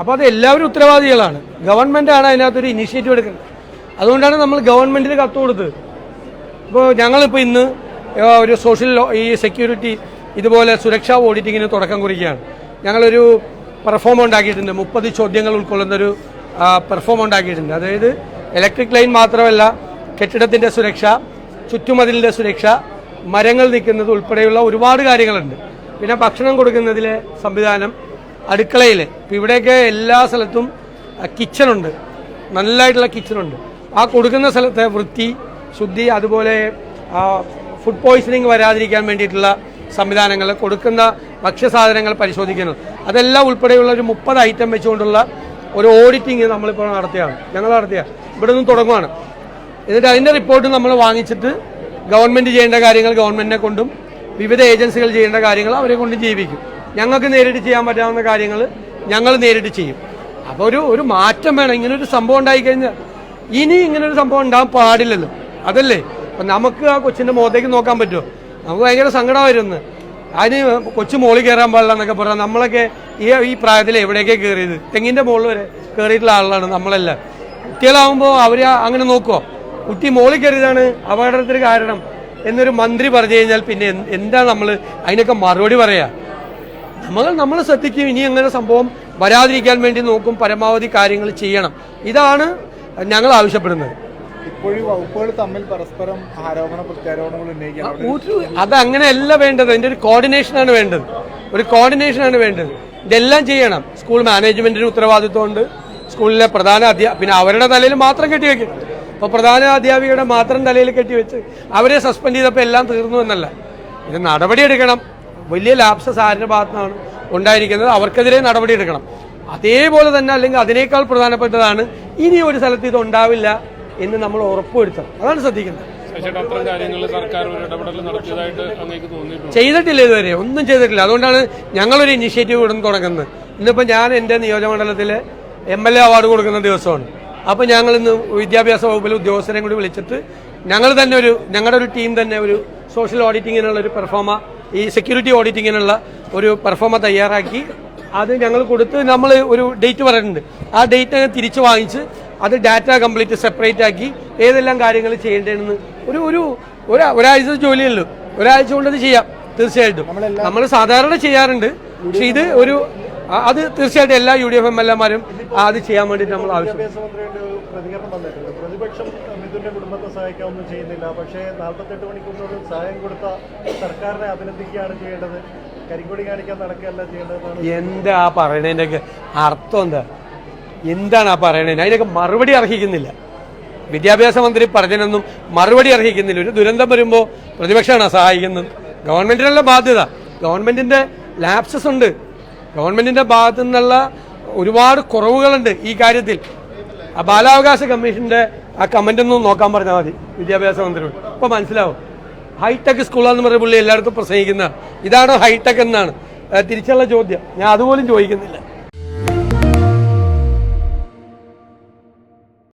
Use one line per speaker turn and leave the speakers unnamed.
അപ്പോൾ അത് എല്ലാവരും ഉത്തരവാദികളാണ്. ഗവൺമെന്റാണ് അതിനകത്തൊരു ഇനിഷ്യേറ്റീവ് എടുക്കുന്നത്. അതുകൊണ്ടാണ് നമ്മൾ ഗവൺമെന്റിന് കത്ത് കൊടുത്തത്. ഇപ്പോൾ ഞങ്ങളിപ്പോൾ ഇന്ന് ഒരു സോഷ്യൽ ഈ സെക്യൂരിറ്റി ഇതുപോലെ സുരക്ഷാ ഓഡിറ്റിങ്ങിന് തുടക്കം കുറിക്കുകയാണ്. ഞങ്ങളൊരു പെർഫോം ഉണ്ടാക്കിയിട്ടുണ്ട്. മുപ്പത് ചോദ്യങ്ങൾ ഉൾക്കൊള്ളുന്നൊരു പെർഫോം ഉണ്ടാക്കിയിട്ടുണ്ട്. അതായത് ഇലക്ട്രിക് ലൈൻ മാത്രമല്ല കെട്ടിടത്തിന്റെ സുരക്ഷ ചുറ്റുമതിലിന്റെ സുരക്ഷ മരങ്ങൾ നിൽക്കുന്നത് ഉൾപ്പെടെയുള്ള ഒരുപാട് കാര്യങ്ങളുണ്ട്. പിന്നെ ഭക്ഷണം കൊടുക്കുന്നതിലെ സംവിധാനം അടുക്കളയിൽ. ഇപ്പം ഇവിടെയൊക്കെ എല്ലാ സ്ഥലത്തും കിച്ചണുണ്ട് നല്ലതായിട്ടുള്ള കിച്ചണുണ്ട് ആ കൊടുക്കുന്ന സ്ഥലത്തെ വൃത്തി ശുദ്ധി അതുപോലെ ഫുഡ് പോയ്സണിങ് വരാതിരിക്കാൻ വേണ്ടിയിട്ടുള്ള സംവിധാനങ്ങൾ കൊടുക്കുന്ന ഭക്ഷ്യസാധനങ്ങൾ പരിശോധിക്കുന്നത് അതെല്ലാം ഉൾപ്പെടെയുള്ള ഒരു മുപ്പത് ഐറ്റം വെച്ചുകൊണ്ടുള്ള ഒരു ഓഡിറ്റിങ് നമ്മളിപ്പോൾ നടത്തിയാണ്. ഞങ്ങൾ നടത്തിയ. ഇവിടെ നിന്ന് തുടങ്ങുകയാണ് എന്നിട്ട് അതിന്റെ റിപ്പോർട്ട് നമ്മൾ വാങ്ങിച്ചിട്ട് ഗവൺമെന്റ് ചെയ്യേണ്ട കാര്യങ്ങൾ ഗവൺമെന്റിനെ കൊണ്ടും വിവിധ ഏജൻസികൾ ചെയ്യേണ്ട കാര്യങ്ങൾ അവരെ കൊണ്ടും ചെയ്യിപ്പിക്കും ഞങ്ങൾക്ക് നേരിട്ട് ചെയ്യാൻ പറ്റാവുന്ന കാര്യങ്ങൾ ഞങ്ങൾ നേരിട്ട് ചെയ്യും. അപ്പോൾ ഒരു ഒരു മാറ്റം വേണം. ഇങ്ങനെ ഒരു സംഭവം ഉണ്ടായിക്കഴിഞ്ഞാൽ ഇനി ഇങ്ങനെ ഒരു സംഭവം ഉണ്ടാകാൻ പാടില്ലല്ലോ. അതല്ലേ? അപ്പം നമുക്ക് ആ കൊച്ചിന്റെ മുഖത്തേക്ക് നോക്കാൻ പറ്റുമോ? നമുക്ക് ഭയങ്കര സങ്കടമായിരുന്നു അതിന് കൊച്ചു മോളിൽ കയറാൻ പാടില്ല എന്നൊക്കെ പറഞ്ഞാൽ നമ്മളൊക്കെ ഈ ഈ പ്രായത്തിൽ എവിടെയൊക്കെ കയറിയത്? തെങ്ങിന്റെ മുകളിൽ വരെ കയറിയിട്ടുള്ള ആളാണ് നമ്മളെല്ലാം. കുട്ടികളാവുമ്പോൾ അവർ അങ്ങനെ നോക്കുമോ കുട്ടി മോളിൽ കയറിയതാണ് അപകടത്തിന് കാരണം എന്നൊരു മന്ത്രി പറഞ്ഞു കഴിഞ്ഞാൽ പിന്നെ എന്താ നമ്മൾ അതിനൊക്കെ മറുപടി പറയാ? നമ്മൾ നമ്മൾ ശ്രദ്ധിക്കും ഇനി അങ്ങനെ സംഭവം വരാതിരിക്കാൻ വേണ്ടി നോക്കും പരമാവധി കാര്യങ്ങൾ ചെയ്യണം. ഇതാണ് ഞങ്ങൾ ആവശ്യപ്പെടുന്നത്.
തമ്മിൽ പരസ്പരം ആരോപണ പ്രത്യാരോപണങ്ങൾ
അത് അങ്ങനെയല്ല വേണ്ടത്. അതിന്റെ ഒരു കോർഡിനേഷനാണ് വേണ്ടത്. ഒരു കോർഡിനേഷനാണ് വേണ്ടത്. ഇതെല്ലാം ചെയ്യണം. സ്കൂൾ മാനേജ്മെന്റിന് ഉത്തരവാദിത്വമുണ്ട് സ്കൂളിലെ പ്രധാന അധ്യാ പിന്നെ അവരുടെ തലയിൽ മാത്രം കെട്ടിവെക്കും. അപ്പോൾ പ്രധാന അധ്യാപികയുടെ മാത്രം തലയിൽ കെട്ടിവെച്ച് അവരെ സസ്പെൻഡ് ചെയ്തപ്പോൾ എല്ലാം തീർന്നു എന്നല്ല. ഇത് നടപടിയെടുക്കണം വലിയ ലാപ്സസ് ആരുടെ ഭാഗത്തുനിന്നാണ് ഉണ്ടായിരിക്കുന്നത്? അവർക്കെതിരെ നടപടിയെടുക്കണം അതേപോലെ തന്നെ അല്ലെങ്കിൽ അതിനേക്കാൾ പ്രധാനപ്പെട്ടതാണ് ഇനി ഒരു സ്ഥലത്ത് ഇത് ഉണ്ടാവില്ല എന്ന് നമ്മൾ ഉറപ്പുവരുത്തണം. അതാണ് ശ്രദ്ധിക്കേണ്ടത്. ചെയ്തിട്ടില്ല ഇതുവരെ. ഒന്നും ചെയ്തിട്ടില്ല. അതുകൊണ്ടാണ് ഞങ്ങളൊരു ഇനിഷ്യേറ്റീവ് ഉടൻ തുടങ്ങുന്നത്. ഇന്നിപ്പോൾ ഞാൻ എന്റെ നിയോജകമണ്ഡലത്തിലെ എം എൽ എ അവാർഡ് കൊടുക്കുന്ന ദിവസമാണ്. അപ്പോൾ ഞങ്ങൾ ഇന്ന് വിദ്യാഭ്യാസ വകുപ്പിലെ ഉദ്യോഗസ്ഥരെയും കൂടി വിളിച്ചിട്ട് ഞങ്ങൾ തന്നെ ഒരു ഞങ്ങളുടെ ഒരു ടീം തന്നെ ഒരു സോഷ്യൽ ഓഡിറ്റിങ്ങിനുള്ള ഒരു പെർഫോമ ഈ സെക്യൂരിറ്റി ഓഡിറ്റിങ്ങിനുള്ള ഒരു പെർഫോമ തയ്യാറാക്കി. അത് ഞങ്ങൾ കൊടുത്ത് നമ്മൾ ഒരു ഡേറ്റ് പറഞ്ഞിട്ടുണ്ട്. ആ ഡേറ്റ് തിരിച്ചു വാങ്ങിച്ച് അത് ഡാറ്റ കംപ്ലീറ്റ് സെപ്പറേറ്റ് ആക്കി ഏതെല്ലാം കാര്യങ്ങൾ ചെയ്യേണ്ടതെന്ന് ഒരു ഒരു ഒരാ- ഒരാഴ്ച ജോലിയുള്ളൂ ഒരാഴ്ച കൊണ്ട് അത് ചെയ്യാം. തീർച്ചയായിട്ടും. നമ്മൾ സാധാരണ ചെയ്യാറുണ്ട്. പക്ഷെ ഇത് ഒരു അത് തീർച്ചയായിട്ടും എല്ലാ U D F M L എമാരും അത് ചെയ്യാൻ വേണ്ടി നമ്മൾ ആവശ്യം
പ്രതികരണം വന്നിട്ടുണ്ട്. പ്രതിപക്ഷം മിഥുന്റെ കുടുംബത്തെ ചെയ്യുന്നില്ല. പക്ഷേ നാൽപ്പത്തെട്ട് സഹായം കൊടുത്ത സർക്കാരിനെ അഭിനന്ദിക്കുകയാണ് ചെയ്യേണ്ടത്. കരിങ്കൊടി കാണിക്കാൻ നടക്കുകയല്ല
എന്താ പറയണതിന്റെയൊക്കെ അർത്ഥം എന്താ? എന്താണ് ആ പറയണേ അതിനൊക്കെ മറുപടി അർഹിക്കുന്നില്ല. വിദ്യാഭ്യാസ മന്ത്രി പറഞ്ഞതിനൊന്നും മറുപടി അർഹിക്കുന്നില്ല. ഒരു ദുരന്തം വരുമ്പോൾ പ്രതിപക്ഷമാണ് സഹായിക്കുന്നത്. ഗവൺമെന്റിനുള്ള ബാധ്യത. ഗവൺമെന്റിന്റെ ലാപ്സസ് ഉണ്ട്. ഗവൺമെന്റിന്റെ ഭാഗത്തു നിന്നുള്ള ഒരുപാട് കുറവുകളുണ്ട് ഈ കാര്യത്തിൽ. ആ ബാലാവകാശ കമ്മീഷന്റെ ആ കമന്റ് ഒന്നും നോക്കാൻ പറഞ്ഞാൽ മതി വിദ്യാഭ്യാസ മന്ത്രിയോട്. ഇപ്പൊ മനസ്സിലാവും. ഹൈടെക് സ്കൂളാന്ന് പറഞ്ഞ പുള്ളി എല്ലായിടത്തും പ്രസംഗിക്കുന്ന ഇതാണ് ഹൈടെക് എന്നാണ്. തിരിച്ചുള്ള ചോദ്യം. ഞാൻ അതുപോലും ചോദിക്കുന്നില്ല.